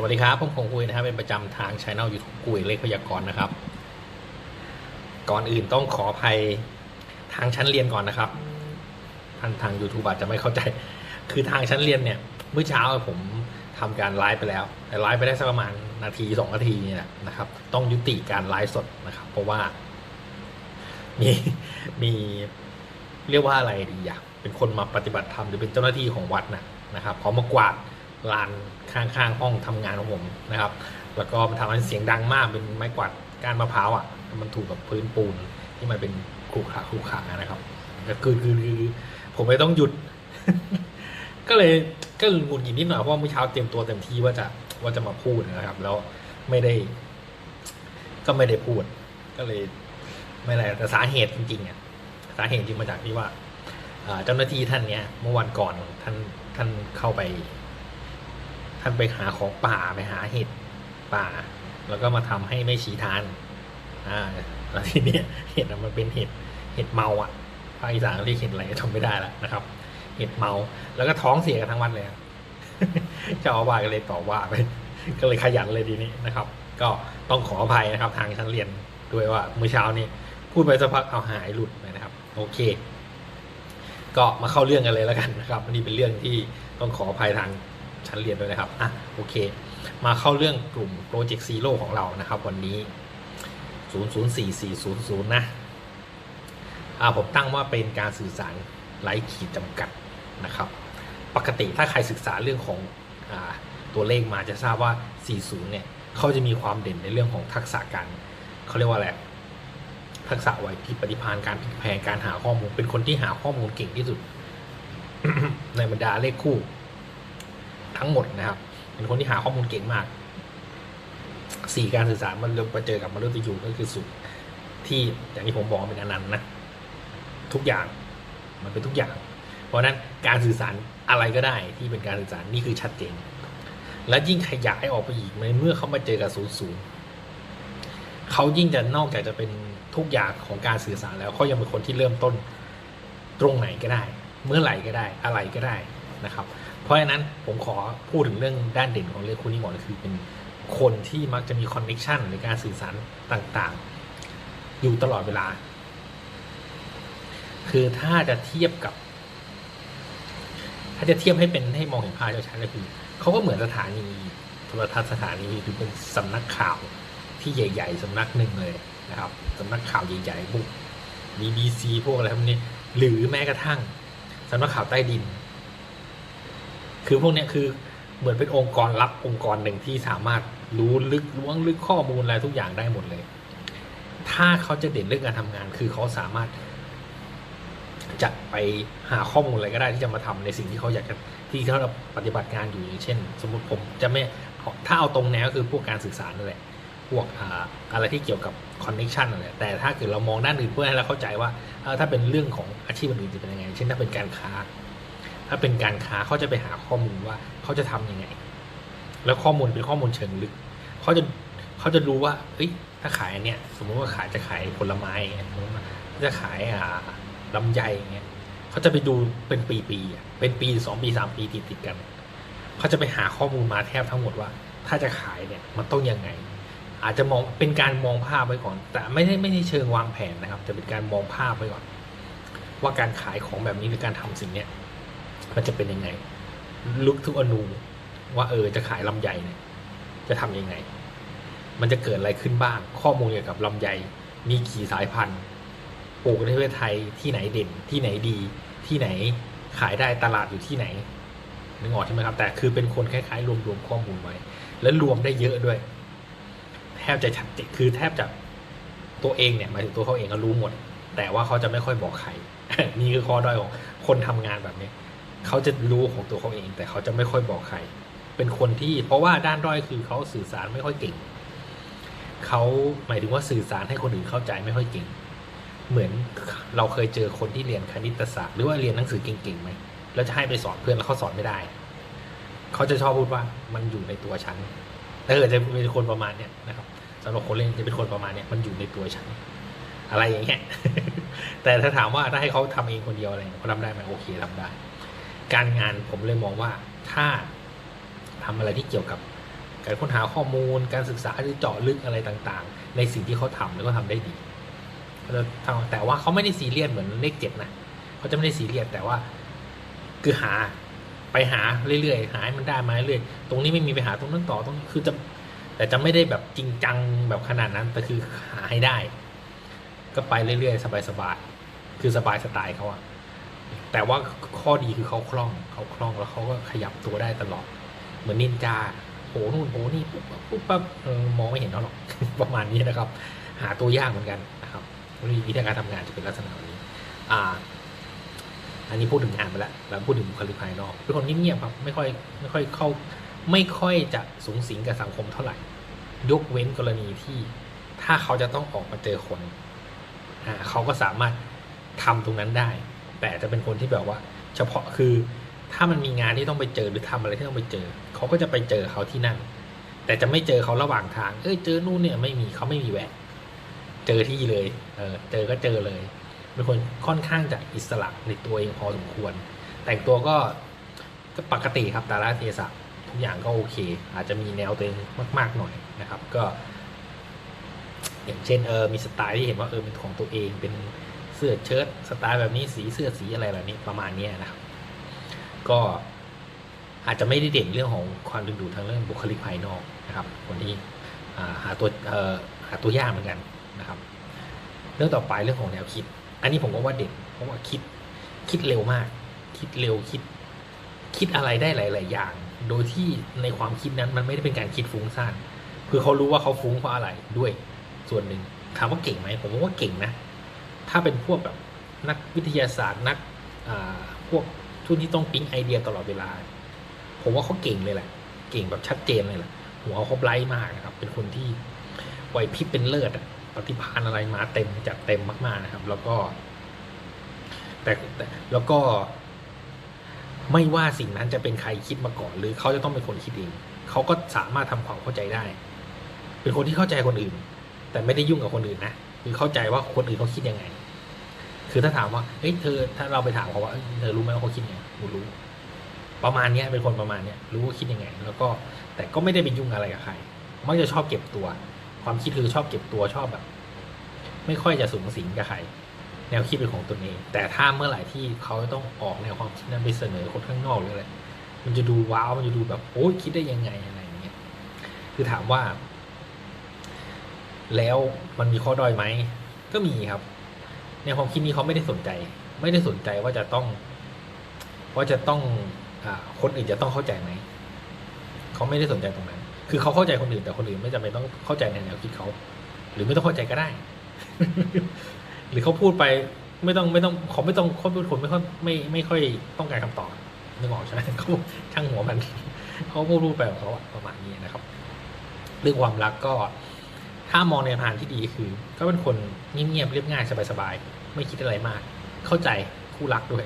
สวัสดีครับ ผมคงคุยนะครับ เป็นประจำทางช่องยูทูบกุยเลขพยากรณ์นะครับ ก่อนอื่นต้องขออภัยทางชั้นเรียนก่อนนะครับ ท่านทาง YouTube อาจจะไม่เข้าใจ คือทางชั้นเรียนเนี่ย เมื่อเช้าผมทำการไลฟ์ไปแล้ว แต่ไลฟ์ไปได้สักประมาณนาทีสองนาทีเนี่ยนะครับ ต้องยุติการไลฟ์สดนะครับ เพราะว่า มีมีเรียกว่าอะไรดีอะเป็นคนมาปฏิบัติธรรมหรือเป็นเจ้าหน้าที่ของวัดนะนะครับเขามากวาด ลานข้างๆห้องทำงานของผมนะครับ แล้วก็มันทำให้เสียงดังมากเป็นไม้กวาดก้านมะพร้าวอะ มันถูกกับพื้นปูนที่มันเป็นขรุขระขรุขระนะครับก็คือคือคือผมไม่ต้องหยุด ก็เลยก็หงุดหงิดนิดหน่อยเพราะว่าเมื่อเช้าเตรียมตัวเต็มที่ว่าจะว่าจะมาพูดนะครับ แล้วไม่ได้ ก็ไม่ได้พูด ก็เลย ไม่อะไรแต่สาเหตุจริงๆอะสาเหตุจริงมาจากที่ว่าเจ้าหน้าที่ท่านเนี้ย เมื่อวันก่อนท่านท่านเข้าไปานไปหาของป่าไปหาเห็ดป่า แล้วก็มาทำให้ไม่ชีทานอ่าแล้วทีเนี้ยเห็ดมันเป็นเห็ดเห็ดเมาอะภาคอีสานเรียกเห็ดอะไรจำไม่ได้แล้วนะครับ เห็ดเมา แล้วก็ท้องเสียกันทั้งวันเลยเจ้าอาวาสก็เลยต่อว่าไปก็เลยขยันเลยทีนี้นะครับ ก็ต้องขออภัยนะครับ ทางชั้นเรียนด้วยว่าเมื่อเช้านี้พูดไปสักพักเอาหายหลุดไปนะครับ โอเค ก็มาเข้าเรื่องกันเลยแล้วกันนะครับนนี้เป็นเรื่องที่ต้องขออภัยทาง ชั้นเรียนด้วยนะครับอะโอเค มาเข้าเรื่องกลุ่มโปรเจกต์ซีโร่ของเรานะครับ วันนี้ 004400 นะอ่าผมตั้งว่าเป็นการสื่อสารไร้ขีดจำกัดนะครับ ปกติถ้าใครศึกษาเรื่องของอตัวเลขมาจะทราบว่า 40 เนี่ยเขาจะมีความเด่นในเรื่องของทักษะการเขาเรียกว่าอะไรทักษะไหวพริบปฏิภาณการพลิกแพลงการหาข้อมูล เป็นคนที่หาข้อมูลเก่งที่สุด ในบรรดาเลขคู่ ทั้งหมดนะครับ เป็นคนที่หาข้อมูลเก่งมากสี่การสื่อสารมันเริ่มไปเจอกับมนุษย์ยูก็คือสุดที่อย่างที่ผมบอกเป็นอนันต์นะทุกอย่างมันเป็นทุกอย่าง เพราะฉะนั้นการสื่อสารอะไรก็ได้ที่เป็นการสื่อสารนี่คือชัดเจนและยิ่งขยายออกไปอีกในเมื่อเขามาเจอกับศูนย์ศูนย์เขายิ่งจะนอกจากจะเป็นทุกอย่างของการสื่อสารแล้วเขายังเป็นคนที่เริ่มต้นตรงไหนก็ได้ เมื่อไหร่ก็ได้อะไรก็ได้นะครับ เพราะฉะนั้นผมขอพูดถึงเรื่องด้านเด่นของเลคู่นี้ก่อนคือเป็นคนที่มักจะมีคอนเน็ชันในการสื่อสารต่างๆ อยู่ตลอดเวลา คือถ้าจะเทียบกับ ถ้าจะเทียบให้เป็นให้มองเห็นภาพชัดๆก็คือเขาก็เหมือนสถานีโทรทัศน์สถานีหรือเป็นสำนักข่าวที่ใหญ่ ๆสำนักหนึ่งเลยนะครับสำนักข่าวใหญ่ๆพวก BBC พวกอะไรพวกนี้หรือแม้กระทั่งสำนักข่าวใต้ดิน คือพวกนี้คือเหมือนเป็นองค์กรลับองค์กรหนึ่งที่สามารถรู้ลึกล้วงลึกข้อมูลอะไรทุกอย่างได้หมดเลย ถ้าเขาจะเด่นเรื่องการทำงาน คือเขาสามารถจะไปหาข้อมูลอะไรก็ได้ที่จะมาทำในสิ่งที่เขาอยากจะที่เขาปฏิบัติงานอยู่อย่างเช่น สมมติผมจะไม่ถ้าเอาตรงแนวก็คือพวกการสื่อสารนั่นแหละพวกอะไรที่เกี่ยวกับคอนเน็ชันนั่นแหละแต่ถ้าเกิดเรามองด้านอื่นเพื่อให้เราเข้าใจว่าถ้าเป็นเรื่องของอาชีพอื่นจะเป็นยังไง เช่นถ้าเป็นการค้า ถ้าเป็นการค้าเขาจะไปหาข้อมูลว่าเขาจะทำยังไง แล้วข้อมูลเป็นข้อมูลเชิงลึกเขาจะเขาจะรู้ว่าเอ้ยถ้าขายอันเนี้ยสมมติว่าขายจะขายผลไม้เงี้ยสมมติว่าจะขายอ่าลำไยอย่างเงี้ยเขาจะไปดูเป็นปีๆเป็นปีสองปีสามปีติดติดกันเขาจะไปหาข้อมูลมาแทบทั้งหมดว่า ถ้าจะขายเนี่ยมันต้องยังไง อาจจะมองเป็นการมองภาพไว้ก่อน แต่ไม่ได้ไม่ได้เชิงวางแผนนะครับจะเป็นการมองภาพไว้ก่อน ว่าการขายของแบบนี้หรือการทำสิ่งเนี้ย มันจะเป็นยังไง ลุกทุกอนูว่าเออจะขายลำไยเนี่ยจะทำยังไง มันจะเกิดอะไรขึ้นบ้าง ข้อมูลเกี่ยวกับลำไย มีกี่สายพันธุ์ปลูกในประเทศไทยที่ไหนเด่นที่ไหนดี ที่ไหนขายได้ตลาดอยู่ที่ไหนนึกออกใช่ไหมครับ แต่คือเป็นคนคล้ายๆ รวมๆข้อมูลไว้ แล้วรวมได้เยอะด้วย แทบจะชัดเจนคือแทบจะตัวเองเนี่ยหมายถึงตัวเขาเองก็รู้หมด แต่ว่าเขาจะไม่ค่อยบอกใครนี่คือข้อด้อยของคนทำงานแบบนี้ เขาจะรู้ของตัวเขาเอง แต่เขาจะไม่ค่อยบอกใคร เป็นคนที่เพราะว่าด้านด้อยคือเขาสื่อสารไม่ค่อยเก่ง เขาหมายถึงว่าสื่อสารให้คนอื่นเข้าใจไม่ค่อยเก่ง เหมือนเราเคยเจอคนที่เรียนคณิตศาสตร์หรือว่าเรียนหนังสือเก่งๆไหมแล้วจะให้ไปสอนเพื่อนแล้วเขาสอนไม่ได้ เขาจะชอบพูดว่ามันอยู่ในตัวฉันเออจะเป็นคนประมาณเนี้ยนะครับสำหรับคนเรียนจะเป็นคนประมาณเนี้ยมันอยู่ในตัวฉันอะไรอย่างเงี้ย แต่ถ้าถามว่าถ้าให้เขาทำเองคนเดียวอะไรเขาทำได้ไหมโอเคทำได้ การงานผมเลยมองว่าถ้าทำอะไรที่เกี่ยวกับการค้นหาข้อมูล การศึกษาหรือเจาะลึกอะไรต่างๆ ในสิ่งที่เขาทำแล้วก็ทำได้ดีแล้วทำแต่ว่าเขาไม่ได้ซีเรียสเหมือนเลขเจ็ดนะเขาจะไม่ได้ซีเรียสแต่ว่าคือหาไปหาเรื่อยๆ หาให้มันได้มาเรื่อยๆ ตรงนี้ไม่มีไปหาตรงนั้นต่อตรงนี้คือจะแต่จะไม่ได้แบบจริงจังแบบขนาดนั้นแต่คือหาให้ได้ ก็ไปเรื่อยๆ สบายๆ คือสบายสไตล์เขาอะ แต่ว่าข้อดีคือเขาคล่องเขาคล่องแล้วเขาก็ขยับตัวได้ตลอด เหมือนนินจาโหนู่นโหนี่ปุ๊บปั๊บปุ๊บปั๊บมองไม่เห็นเขาหรอกประมาณนี้นะครับ หาตัวยากเหมือนกันนะครับวิธีการทำงานจะเป็นลักษณะแบบนี้ อ่า อันนี้พูดถึงงานไปแล้วแล้วพูดถึงบุคลิกภายนอกเป็นคนเงียบๆครับไม่ค่อยไม่ค่อยเข้า ไม่ค่อยจะสูงสิงกับสังคมเท่าไหร่ ยกเว้นกรณีที่ถ้าเขาจะต้องออกมาเจอคน อ่าเขาก็สามารถทำตรงนั้นได้ แต่จะเป็นคนที่แบบว่า เฉพาะคือถ้ามันมีงานที่ต้องไปเจอหรือทำอะไรที่ต้องไปเจอ เขาก็จะไปเจอเขาที่นั่น แต่จะไม่เจอเขาระหว่างทาง เอ้ยเจอนู่นเนี่ยไม่มีเขาไม่มีแวะ เจอที่เลย เออเจอก็เจอเลยเป็นคนค่อนข้างจะอิสระในตัวเองพอสมควร แต่งตัวก็ก็ปกติครับแต่ละเทศะทุกอย่างก็โอเค อาจจะมีแนวตัวเองมาก ๆหน่อยนะครับ ก็ อย่างเช่นเออมีสไตล์ที่เห็นว่าเออเป็นของตัวเองเป็น เสื้อเชิ้ตสไตล์แบบนี้สีเสื้อสีอะไรแบบนี้ประมาณนี้นะครับ ก็อาจจะไม่ได้เด่นเรื่องของความดึงดูดทางเรื่องบุคลิกภายนอกนะครับคนที่หาตัวหาตัวยากเหมือนกันนะครับ เรื่องต่อไปเรื่องของแนวคิด อันนี้ผมก็ว่าเด่นเพราะว่าคิดคิดเร็วมาก คิดเร็วคิด คิดอะไรได้หลาย ๆ อย่าง โดยที่ในความคิดนั้นมันไม่ได้เป็นการคิดฟุ้งซ่านคือเขารู้ว่าเขาฟุ้งเพราะอะไรด้วยส่วนหนึ่งถามว่าเก่งไหมผมว่าเก่งนะ ถ้าเป็นพวกแบบนักวิทยาศาสตร์นักอ่าพวกทุนที่ต้องปิ๊งไอเดียตลอดเวลา ผมว่าเขาเก่งเลยแหละ เก่งแบบชัดเจนเลยแหละหัวเขาไบรท์มากนะครับ เป็นคนที่ไหวพริบเป็นเลิศอะปฏิภาณอะไรมาเต็มจัดเต็มมาก ๆนะครับ แล้วก็ แต่แต่แล้วก็ ไม่ว่าสิ่งนั้นจะเป็นใครคิดมาก่อน หรือเขาจะต้องเป็นคนคิดเองเขาก็สามารถทำความเข้าใจได้ เป็นคนที่เข้าใจคนอื่น แต่ไม่ได้ยุ่งกับคนอื่นนะ คือเข้าใจว่าคนอื่นเขาคิดยังไง คือถ้าถามว่าเฮ้ยเธอถ้าเราไปถามเขาว่าเธอรู้ไหมว่าเขาคิดยังไงกูรู้ ประมาณเนี้ยเป็นคนประมาณเนี้ยรู้ว่าคิดยังไง แล้วก็แต่ก็ไม่ได้ไปยุ่งอะไรกับใครมักจะชอบเก็บตัว ความคิดคือชอบเก็บตัวชอบแบบ ไม่ค่อยจะสูงสิงกับใครแนวคิดเป็นของตนเอง แต่ถ้าเมื่อไหร่ที่เขาต้องออกแนวความคิดนั้นไปเสนอคนข้างนอกหรืออะไรมันจะดูว้าวมันจะดูแบบโอ้ยคิดได้ยังไงอะไรอย่างเงี้ยคือถามว่า แล้วมันมีข้อด้อยไหม ก็มีครับ ในความคิดนี้เขาไม่ได้สนใจ ไม่ได้สนใจว่าจะต้อง ว่าจะต้องอคนอื่นจะต้องเข้าใจไหม เขาไม่ได้สนใจตรงนั้น คือเขาเข้าใจคนอื่นแต่คนอื่นไม่จำเป็นต้องเข้าใจในแนวคิดเขา หรือไม่ต้องเข้าใจก็ได้ หรือเขาพูดไปไม่ต้องไม่ต้องเขาไม่ต้องเขาเป็นคนไม่ค่อยไม่ไม่ค่อยต้องการคำตอบนึกออกใช่ไหมเขาช่างหัวมันเขาพูดพูดไปของเขาประมาณนี้นะครับ เรื่องความรักก็ ถ้ามองในทางที่ดีคือ ก็เป็นคนเงียบๆเรียบง่ายสบายๆไม่คิดอะไรมาก เข้าใจคู่รักด้วย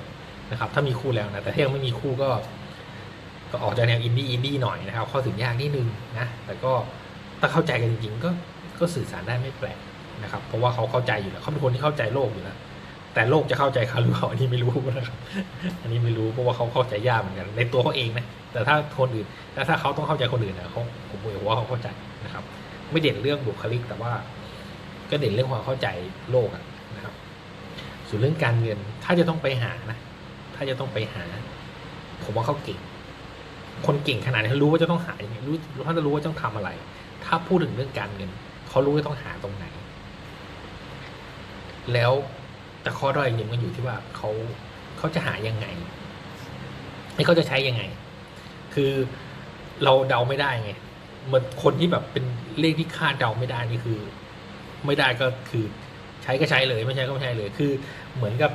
นะครับ ถ้ามีคู่แล้วนะแต่ถ้ายังไม่มีคู่ก็ ก็ออกจากแนวอินดี้อินดี้หน่อยนะครับ เข้าถึงยากนิดนึงนะแต่ก็ถ้าเข้าใจกันจริงๆก็ก็สื่อสารได้ไม่แปลกนะครับ เพราะว่าเขาเข้าใจอยู่แล้วเขาเป็นคนที่เข้าใจโลกอยู่แล้วแต่โลกจะเข้าใจเขาหรือเปล่าอันนี้ไม่รู้นะครับ อันนี้ไม่รู้เพราะว่าเขาเข้าใจยากเหมือนกัน ในตัวเขาเองนะแต่ถ้าคนอื่นแล้วถ้าเขาต้องเข้าใจคนอื่นนะเขาผมบอกว่าเขาเข้าใจนะครับ ไม่เด่นเรื่องบุคลิก แต่ว่า ก็เด่นเรื่องความเข้าใจโลกนะครับ ส่วนเรื่องการเงินถ้าจะต้องไปหานะ ถ้าจะต้องไปหา ผมว่าเขาเก่ง คนเก่งขนาดนี้รู้ว่าจะต้องหาอย่างไงรู้เขาจะรู้ว่าต้องทำอะไร ถ้าพูดถึงเรื่องการเงินเขารู้ว่าต้องหาตรงไหน แล้วแต่ข้อด้อยจริงมันอยู่ที่ว่าเขาเขาจะหายังไงให้เขาจะใช้ยังไง คือเราเดาไม่ได้ไง มันคนที่แบบเป็นเลขที่คาดเดาไม่ได้นี่คือ ไม่ได้ก็คือใช้ก็ใช้เลย ไม่ใช้ก็ไม่ใช้เลย คือ เหมือนกับ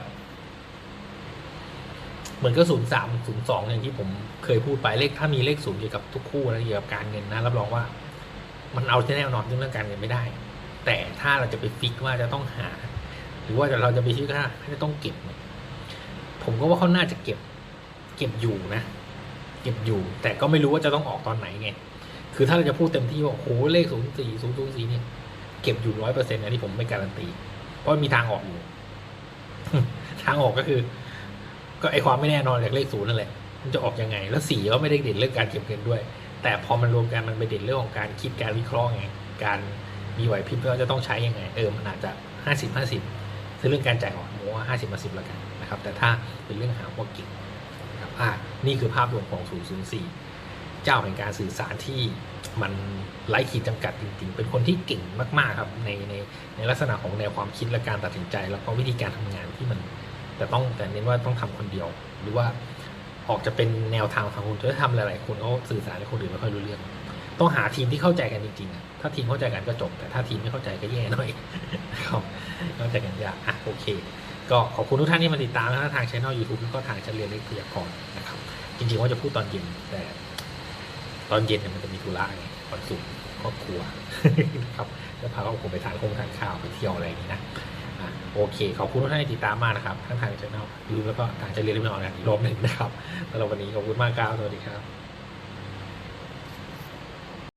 เหมือนก็ศูนย์สามศูนย์สองอย่างที่ผมเคยพูดไปเลขถ้ามีเลขศูนย์เกี่ยวกับทุกคู่นะเกี่ยวกับการเงินนะรับรองว่า มันเอาแน่นอนเรื่องการเงินไม่ได้ แต่ถ้าเราจะไปฟิกว่าจะต้องหา หรือว่าเราจะไปคิดว่าจะต้องเก็บ ผมก็ว่าเขาน่าจะเก็บ เก็บอยู่นะ เก็บอยู่ แต่ก็ไม่รู้ว่าจะต้องออกตอนไหนไง คือถ้าเราจะพูดเต็มที่ว่าโอ้โหเลขศูนย์สี่ศูนย์ศูนย์สี่เนี่ย เก็บอยู่ร้อยเปอร์เซ็นต์อันนี้ผมไม่การันตี เพราะมีทางออกอยู่ ทางออกก็คือ ก็ไอความไม่แน่นอนจากเลขศูนย์นั่นแหละ มันจะออกยังไง แล้วสี่ก็ไม่ได้เด่นเรื่องการเก็บเงินด้วย แต่พอมันรวมกันมันไปเด่นเรื่องของการคิดการวิเคราะห์ไง การมีไหวพริบว่าจะต้องใช้ยังไง เออ มันอาจจะห้าสิบห้าสิบคือเรื่องการจ่ายออกโมว่าห้าสิบมาสิบล้วกันนะครับ แต่ถ้าเป็นเรื่องหาพวกกิ่งนะครับอ่านี่คือภาพรวมของ 004 เจ้าแห่งการสื่อสารที่ มันไร้ขีดจำกัดจริง ๆ เป็นคนที่เก่งมากๆครับในในในลักษณะของแนวความคิดและการตัดสินใจ แล้วก็วิธีการทำงานที่มัน แต่ต้องแต่เน้นว่าต้องทำคนเดียว หรือว่าออกจะเป็นแนวทางทางคนจะทำหลายๆคนเขาสื่อสารกับคนอื่นไม่ค่อยรู้เรื่อง ต้องหาทีมที่เข้าใจกันจริงๆถ้าทีมเข้าใจกันก็จบ แต่ถ้าทีมไม่เข้าใจก็แย่หน่อยเข้าใจกันยากอะโอเค ก็ขอบคุณทุกท่านที่มาติดตามนะทางช่อง YouTube แล้วก็ทางชั้นเรียนเล็กพยากรณ์นะครับจริงๆว่าจะพูดตอนเย็นแต่ ตอนเย็นเนี่ยมันจะมีธุระไงวันศุกร์ครอบครัวครับจะพาครอบครัวไปทานคงทานข้าวไปเที่ยวอะไรอย่างนี้นะโอเค ขอบคุณที่ติดตามมากนะครับทั้งทางช่องยูทูบแล้วก็ทางจะเรียนรู้ออนไลน์อีกรอบหนึ่งนะครับสำหรับวันนี้ขอบคุณมากครับสวัสดีครับ